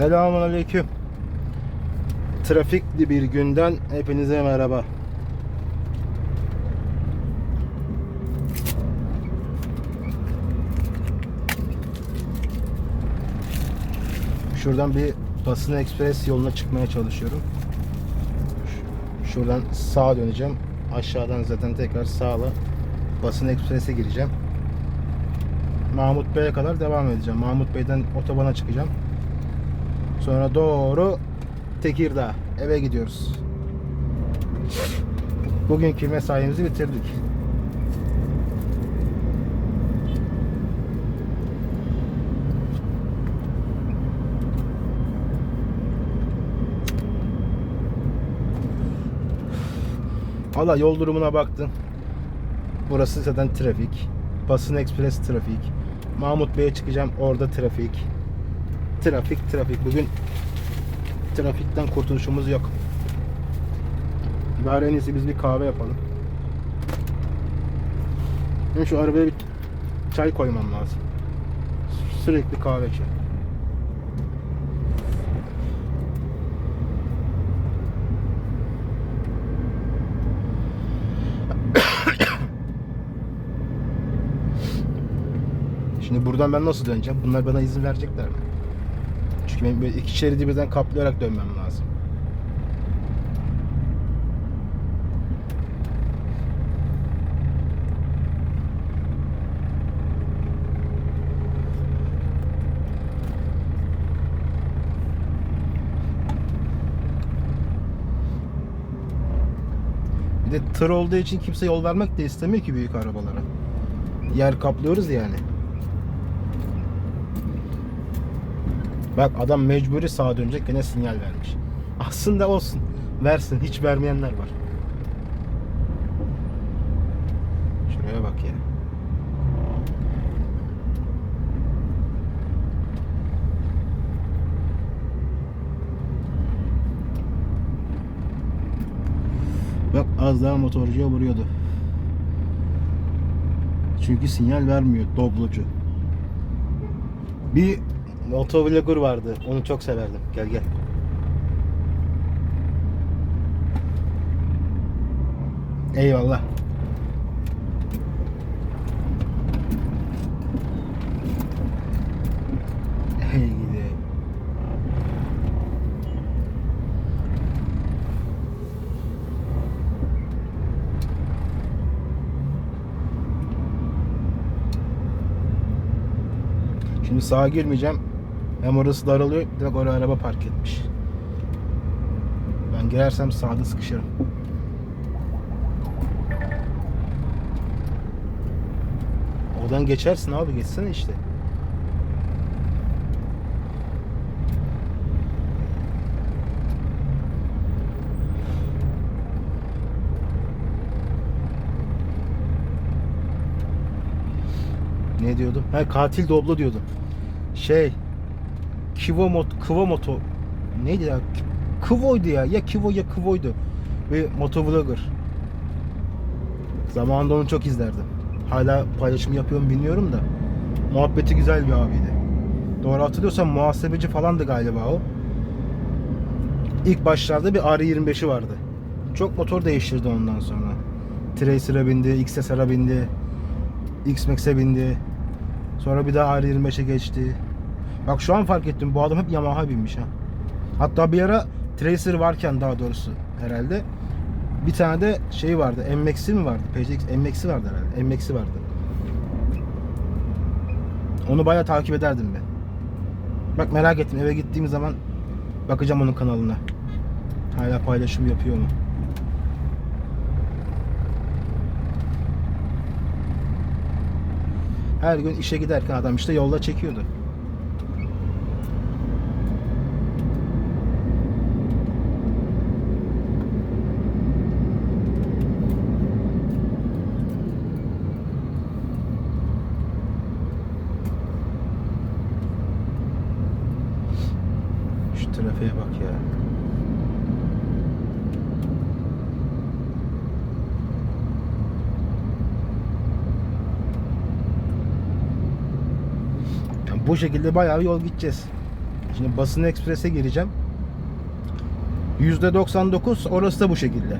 Selamun Aleyküm. Trafikli bir günden hepinize merhaba. Şuradan bir Basın Ekspres yoluna çıkmaya çalışıyorum. Şuradan sağa döneceğim. Aşağıdan zaten tekrar sağla Basın Ekspres'e gireceğim. Mahmut Bey'e kadar devam edeceğim. Mahmut Bey'den otobana çıkacağım. Sonra doğru Tekirdağ eve gidiyoruz. Bugünkü mesaimizi bitirdik. Allah yol durumuna baktın. Burası zaten trafik. Basın Ekspres trafik. Mahmut Bey'e çıkacağım orada trafik. Trafik trafik. Bugün trafikten kurtuluşumuz yok. Bari en iyisi biz bir kahve yapalım. Benim şu arabaya bir çay koymam lazım. Sürekli kahve içiyor. Şimdi buradan ben nasıl döneceğim? Bunlar bana izin verecekler mi? Çünkü benim böyle iki şeridi birden kaplayarak dönmem lazım. Bir de tır olduğu için kimse yol vermek de istemiyor ki büyük arabalara. Yer kaplıyoruz yani. Bak adam mecburi sağa dönecek gene sinyal vermiş. Aslında olsun. Versin. Hiç vermeyenler var. Şuraya bak ya. Bak az daha motorcuya vuruyordu. Çünkü sinyal vermiyor doblocu. Bir motovlogger vardı. Onu çok severdim. Gel gel. Eyvallah. Şimdi sağa girmeyeceğim. Hem orası daralıyor. Direkt oraya araba park etmiş. Ben girersem sağda sıkışırım. Oradan geçersin abi geçsene işte. Ne diyordum? Ha katil doblo diyordum. Şey Kivo Kıvo moto neydi ya? Kıvo'ydu ya. Ya Kivo ya Kıvo'ydu. Bir motovlogger. Zamanında onu çok izlerdim. Hala paylaşım yapıyor mu bilmiyorum da. Muhabbeti güzel bir abiydi. Doğru hatırlıyorsam muhasebeci falandı galiba o. İlk başlarda bir R25'i vardı. Çok motor değiştirdi ondan sonra. Tracer'a bindi, XSR'a bindi, X-Max'e bindi. Sonra bir daha R25'e geçti. Bak şu an fark ettim bu adam hep Yamaha binmiş ha. Hatta bir ara Tracer varken daha doğrusu herhalde bir tane de şey vardı. MX'i mi vardı? PCX MX'i vardı herhalde. MX'i vardı. Onu bayağı takip ederdim ben. Bak merak ettim eve gittiğim zaman bakacağım onun kanalına. Hala paylaşım yapıyor mu? Her gün işe giderken adam işte yolda çekiyordu. Şu trafiğe bak ya. Yani bu şekilde bayağı bir yol gideceğiz. Şimdi basın eksprese gireceğim. %99 orası da bu şekilde.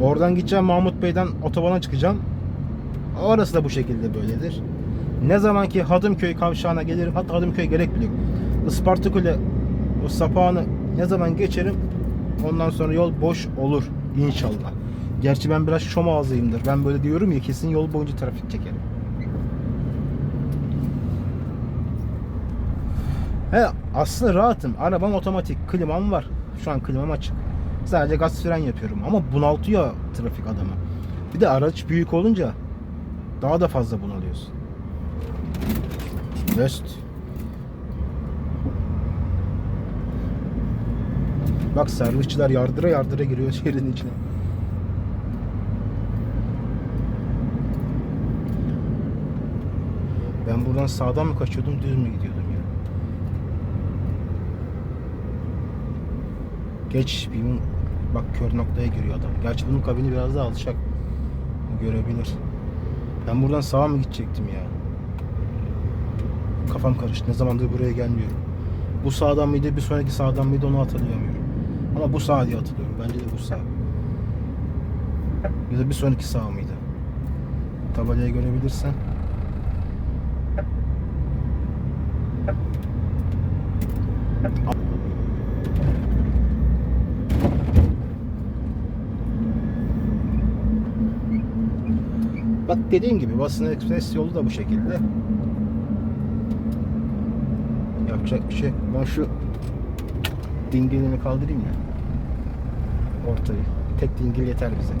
Oradan gideceğim Mahmut Bey'den otobana çıkacağım. Orası da bu şekilde böyledir. Ne zaman ki Hadımköy kavşağına gelirim, hatta Hadımköy gerek bile yok. Isparta Kule o sapağını ne zaman geçerim ondan sonra yol boş olur inşallah. Gerçi ben biraz şom ağzıyımdır. Ben böyle diyorum ya kesin yol boyunca trafik çekerim. He aslında rahatım. Arabam otomatik. Klimam var. Şu an klimam açık. Sadece gaz fren yapıyorum. Ama bunaltıyor trafik adamı. Bir de araç büyük olunca daha da fazla bunalıyorsun. West. Bak servisçiler yardıra yardıra giriyor şehrin içine. Ben buradan sağdan mı kaçıyordum düz mü gidiyordum ya? Geç bir bak kör noktaya giriyor adam. Gerçi bunun kabini biraz daha. Bu görebilir. Ben buradan sağa mı gidecektim ya? Kafam karıştı. Ne zamandır buraya gelmiyorum. Bu sağdan mıydı, bir sonraki sağdan mıydı onu hatırlayamıyorum. Ama bu sağ diye hatırlıyorum. Bence de bu sağ. Ya da bir sonraki sağ mıydı? Tabelayı görebilirsen. Dediğim gibi basın ekspres yolu da bu şekilde. Yapacak bir şey. Ben şu dingilimi kaldırayım ya. Ortayı. Tek dingil yeter bize.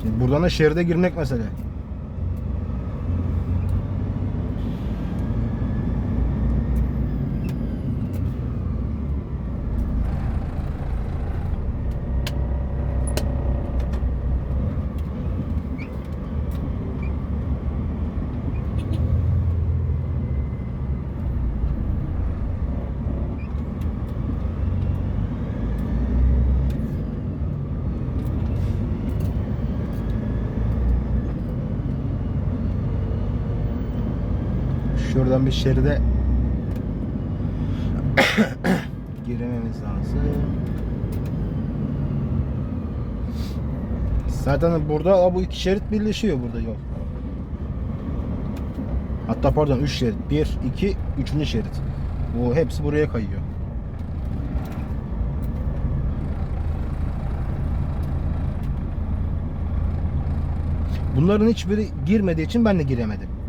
Şimdi buradan da şeride girmek mesele. Şuradan bir şeride girememiz lazım. Zaten burada bu iki şerit birleşiyor burada yol. Hatta pardon 3 şerit. 1, 2, 3. şerit. Bu hepsi buraya kayıyor. Bunların hiçbiri girmediği için ben de giremedim.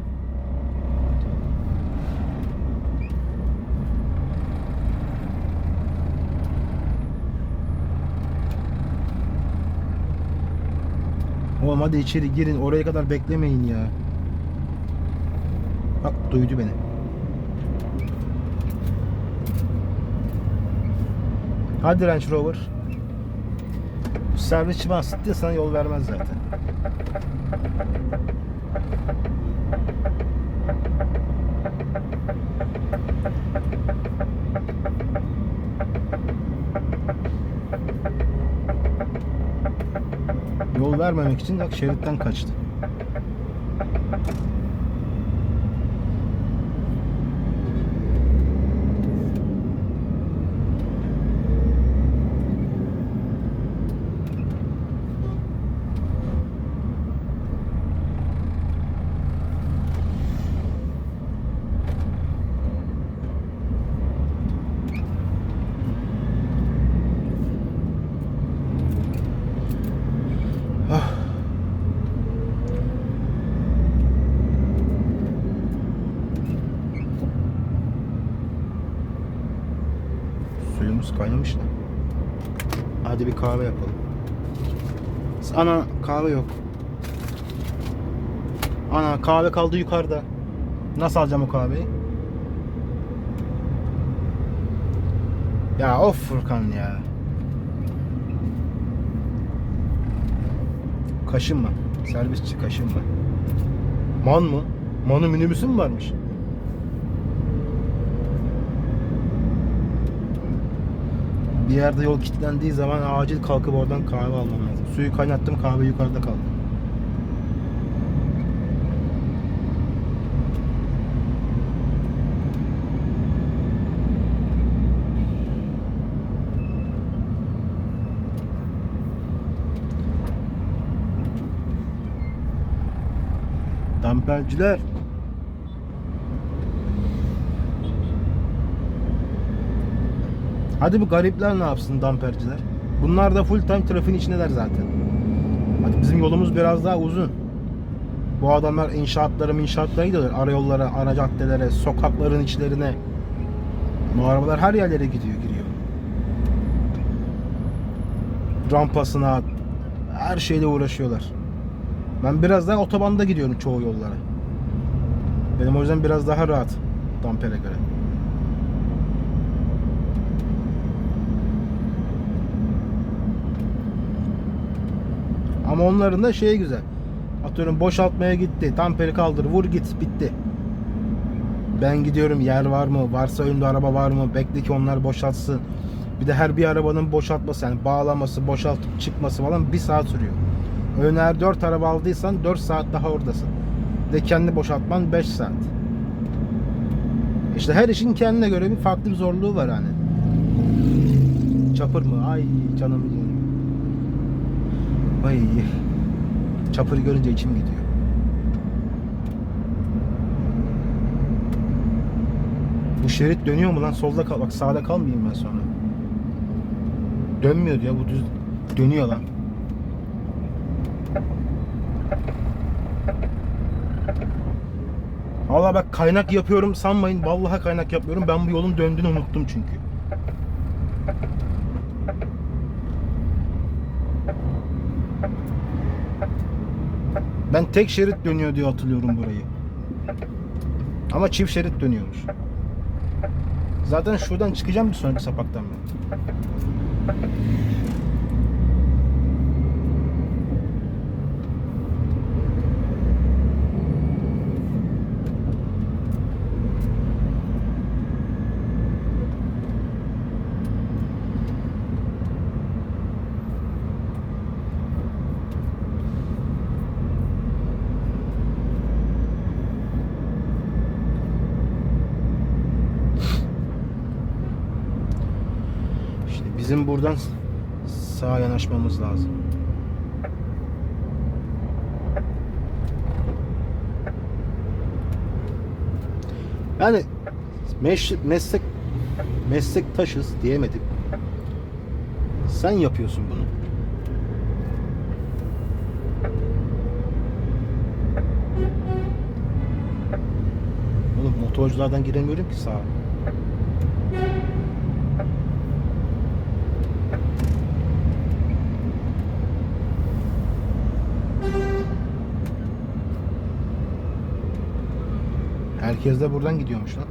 Oğlum hadi içeri girin. Oraya kadar beklemeyin ya. Bak duydu beni. Hadi Range Rover. Servisçi bahsetti sana yol vermez zaten. Yol vermemek için bak şeritten kaçtı. Kaynamış da. Hadi bir kahve yapalım. Ana kahve yok. Ana kahve kaldı yukarıda. Nasıl alacağım o kahveyi? Ya of Furkan ya. Kaşınma. Servisçi kaşınma. Man mı? Manı minibüsü mü varmış? Bir yerde yol kilitlendiği zaman acil kalkıp oradan kahve almam lazım. Suyu kaynattım kahve yukarıda kaldı. Damperciler. Hadi bu garipler ne yapsın damperciler? Bunlar da full time trafiğin içindeler zaten. Hadi bizim yolumuz biraz daha uzun. Bu adamlar inşaatlara inşaatlara gidiyorlar. Arayollara, ara caddelere, sokakların içlerine. Bu arabalar her yerlere gidiyor, giriyor. Rampasına, her şeyle uğraşıyorlar. Ben biraz daha otobanda gidiyorum çoğu yollara. Benim o yüzden biraz daha rahat Damper'e göre. Ama onların da şeyi güzel. Atıyorum boşaltmaya gitti. Tamperi kaldır, vur git, bitti. Ben gidiyorum yer var mı? Varsa önde araba var mı? Bekle ki onlar boşaltsın. Bir de her bir arabanın boşaltması yani bağlaması, boşaltıp çıkması falan bir saat sürüyor. Ön eğer 4 araba aldıysan 4 saat daha oradasın. Bir De kendi boşaltman 5 saat. İşte her işin kendine göre bir farklı bir zorluğu var hani. Çapır mı? Ay canım. Ay. Çapırı görünce içim gidiyor. Bu şerit dönüyor mu lan? Solda kal. Bak sağda kalmayayım ben sonra. Dönmüyor ya bu düz dönüyor lan. Valla bak kaynak yapıyorum sanmayın. Vallahi kaynak yapıyorum. Ben bu yolun döndüğünü unuttum çünkü. Ben tek şerit dönüyor diye hatırlıyorum burayı. Ama çift şerit dönüyormuş. Zaten şuradan çıkacağım bir sonraki sapaktan ben. İşte bizim buradan sağa yanaşmamız lazım. Yani meş, meslek meslektaşız diyemedim. Sen yapıyorsun bunu. Oğlum motorculardan giremiyorum ki sağa. Herkes de buradan gidiyormuş lan.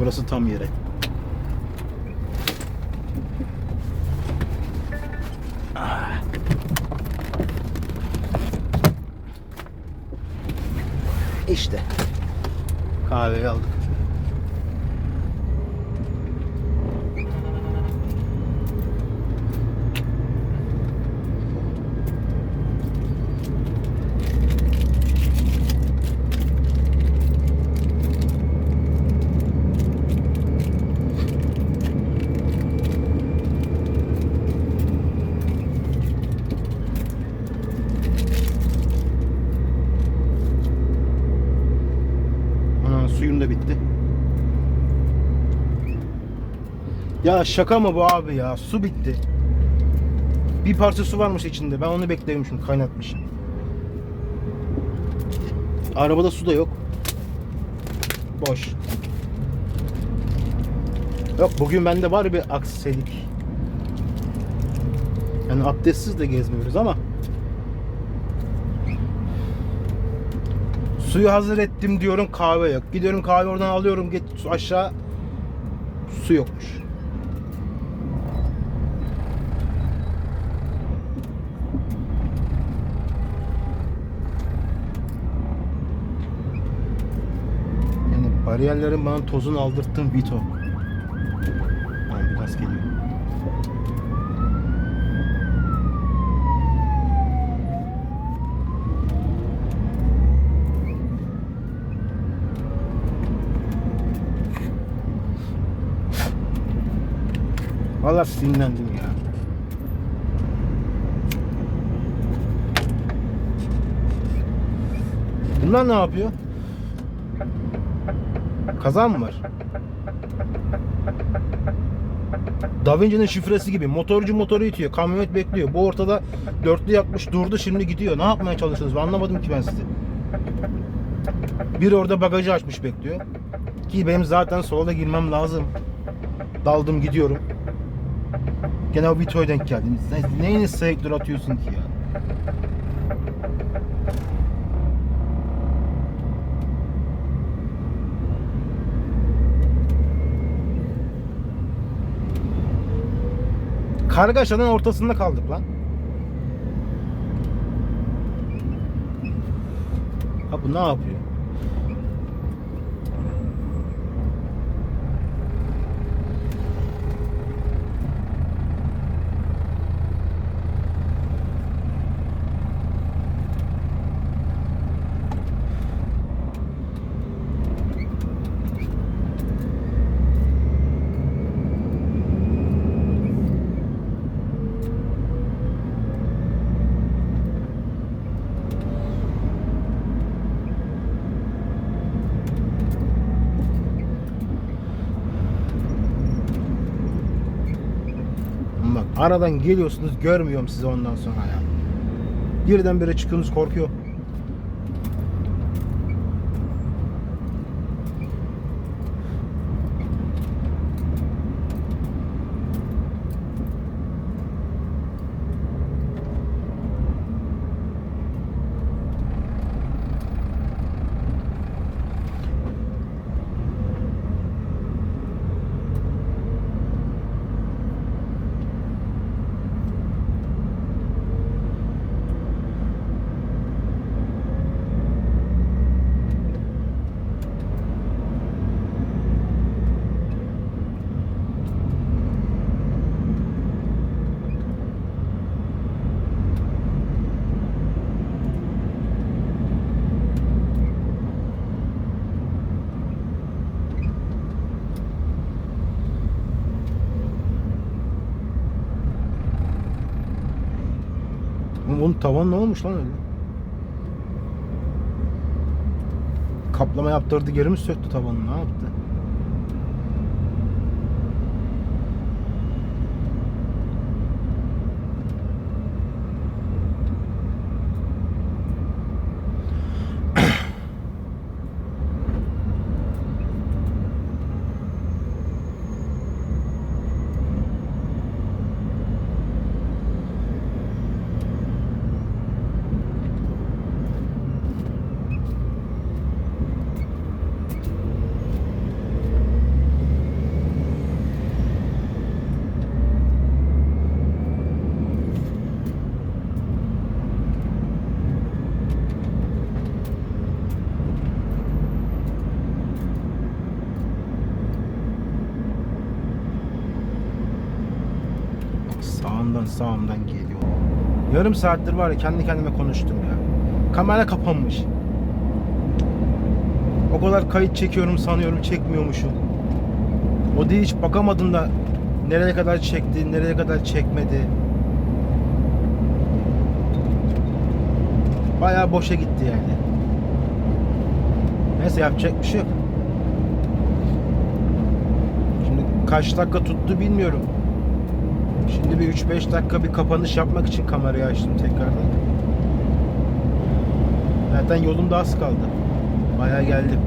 Burası tam yere. İşte. Kahveyi aldık. Ana suyum da bitti. Ya şaka mı bu abi ya? Su bitti. Bir parça su varmış içinde. Ben onu bekliyormuşum, kaynatmışım. Arabada su da yok. Boş. Yok bugün bende var bir aksilik. Yani abdestsiz de gezmiyoruz ama Suyu hazır ettim diyorum kahve yok. Gidiyorum kahve oradan alıyorum git aşağı Su yokmuş. Yani bariyerlerin bana tozunu aldırttığın Vito. Ambulans geliyor. Valla sinirlendim ya. Bunlar ne yapıyor? Kazan mı var? Da Vinci'nin şifresi gibi. Motorcu motoru itiyor. Kamyonet bekliyor. Bu ortada dörtlü yapmış durdu şimdi gidiyor. Ne yapmaya çalışıyorsunuz? Anlamadım ki ben sizi. Bir orada bagajı açmış bekliyor. Ki benim zaten sola girmem lazım. Daldım gidiyorum. Gene o Vito'ya denk geldim. Ne, neyini selektör atıyorsun ki ya? Kargaşanın ortasında kaldık lan. Ha bu ne yapıyor? Bak aradan geliyorsunuz görmüyorum sizi ondan sonra ya. Birdenbire çıkıyorsunuz korkuyor. Oğlum Onun tavan ne olmuş lan öyle? Kaplama yaptırdı geri mi söktü tavanı ne yaptı? Sağımdan sağımdan geliyor. Yarım saattir var ya kendi kendime konuştum ya. Kamera kapanmış. O kadar kayıt çekiyorum sanıyorum çekmiyormuşum. O değil hiç bakamadım da nereye kadar çekti, nereye kadar çekmedi. Bayağı boşa gitti yani. Neyse yapacak bir şey yok. Şimdi kaç dakika tuttu bilmiyorum. Şimdi bir 3-5 dakika bir kapanış yapmak için kamerayı açtım tekrardan. Zaten yolum da az kaldı. Bayağı geldim.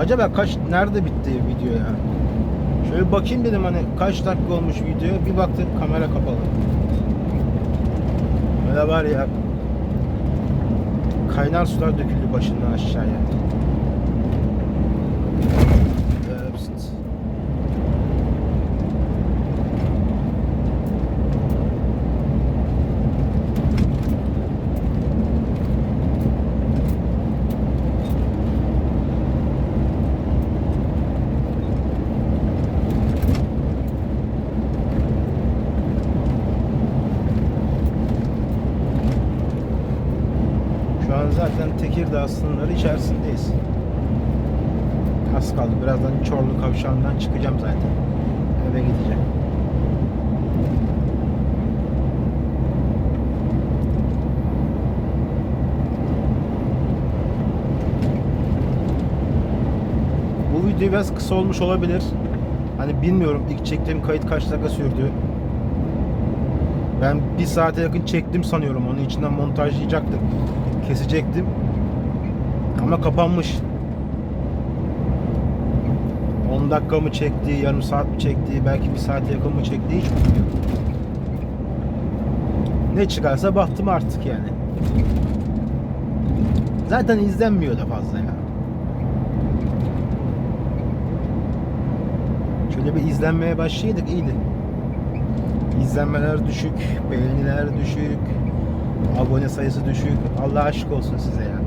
Acaba kaç nerede bitti video ya? Şöyle bakayım dedim hani kaç dakika olmuş video. Bir baktım kamera kapalı. Böyle var ya kaynar sular döküldü başından aşağıya. olsunuz. Şu an zaten Tekirdağ sınırları içerisindeyiz. Az kaldı. Birazdan Çorlu kavşağından çıkacağım zaten. Eve gideceğim. Bu video biraz kısa olmuş olabilir. Hani bilmiyorum ilk çektiğim kayıt kaç dakika sürdü. Ben bir saate yakın çektim sanıyorum. Onun içinden montajlayacaktım. Kesecektim. Ama kapanmış. 10 dakika mı çekti, yarım saat mi çekti, belki bir saate yakın mı çekti hiç bilmiyorum. Ne çıkarsa baktım artık yani. Zaten izlenmiyor da fazla ya. Şöyle bir izlenmeye başlaydık iyiydi. İzlenmeler düşük, beğeniler düşük, abone sayısı düşük. Allah aşk olsun size yani.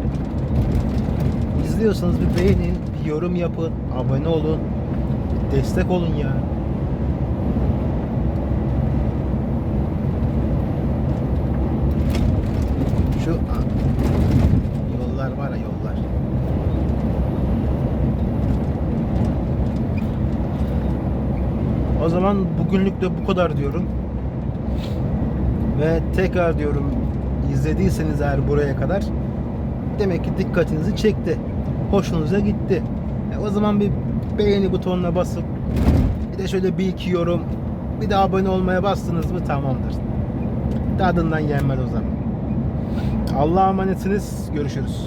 İzliyorsanız bir beğenin, bir yorum yapın, abone olun, destek olun ya. Şu yollar var ya yollar. O zaman bugünlük de bu kadar diyorum. Ve tekrar diyorum izlediyseniz eğer buraya kadar demek ki dikkatinizi çekti. Hoşunuza gitti. E, o zaman bir beğeni butonuna basıp bir de şöyle bir iki yorum bir de abone olmaya bastınız mı tamamdır. Tadından yenmez o zaman. Allah'a emanetsiniz. Görüşürüz.